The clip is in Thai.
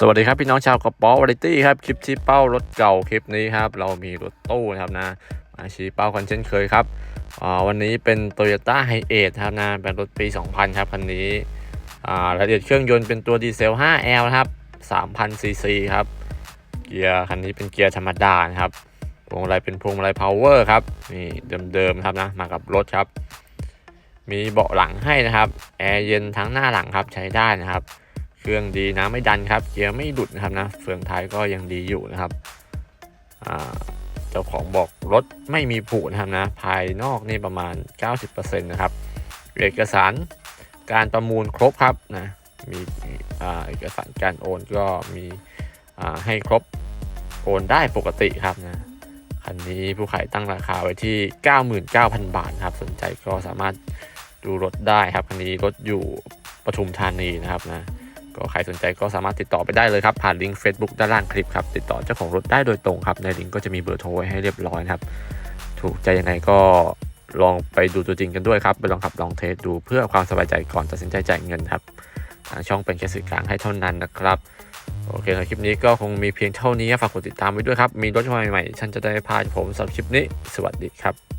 สวัสดีครับพี่น้องชาวกระป๋อวาไรตี้ครับ คลิปชี้เป้ารถเก่าคลิปนี้ครับ เรามีรถตู้นะครับนะมาชี้เป้ากันเช่นเคยครับวันนี้เป็น Toyota h i เอทครับนะเป็นรถปี 2000 ครับคันนี้รายละเอียดเครื่องยนต์เป็นตัวดีเซล 5L ครับ3,000 ซีซีครับ เกียร์คันนี้เป็นเกียร์ธรรมดานะครับพวงมาลัยเป็นพวงมาลัยพาวเวอร์ครับนี่เดิมๆครับนะมากับรถครับ มีเบาะหลังให้นะครับแอร์เย็นทั้งหน้าหลังครับใช้ได้นะครับ เครื่องดีนะไม่ดันครับเกียร์ไม่ดุดนะครับนะเฟืองท้ายก็ยังดีอยู่นะครับเจ้าของบอกรถไม่มีผุนะครับนะภายนอกนี่ประมาณ 90%นะครับเอกสารการประมูลครบครับนะมีเอกสารการโอนก็มีให้ครบโอนได้ปกติครับนะคันนี้ผู้ขายตั้งราคาไว้ที่ 99,000 บาทครับสนใจก็สามารถดูรถได้ครับคันนี้รถอยู่ปทุมธานีนะครับนะ ก็ใครสนใจก็สามารถติดต่อไปได้เลยครับ ผ่านลิงก์ Facebook ด้านล่างคลิปครับ ติดต่อเจ้าของรถได้โดยตรงครับ ในลิงก์ก็จะมีเบอร์โทรไว้ให้เรียบร้อยครับ ถูกใจยังไงก็ลองไปดูตัวจริงกันด้วยครับ ไปลองขับลองเทสดูเพื่อความสบายใจก่อนตัดสินใจจ่ายเงินครับ ทางช่องเป็นแค่สื่อกลางให้เท่านั้นนะครับโอเคในคลิปนี้ก็คงมีเพียงเท่านี้ฝากกดติดตามไว้ด้วยครับ มีรถใหม่ๆฉันจะได้พาผมสำหรับคลิปนี้ สวัสดีครับ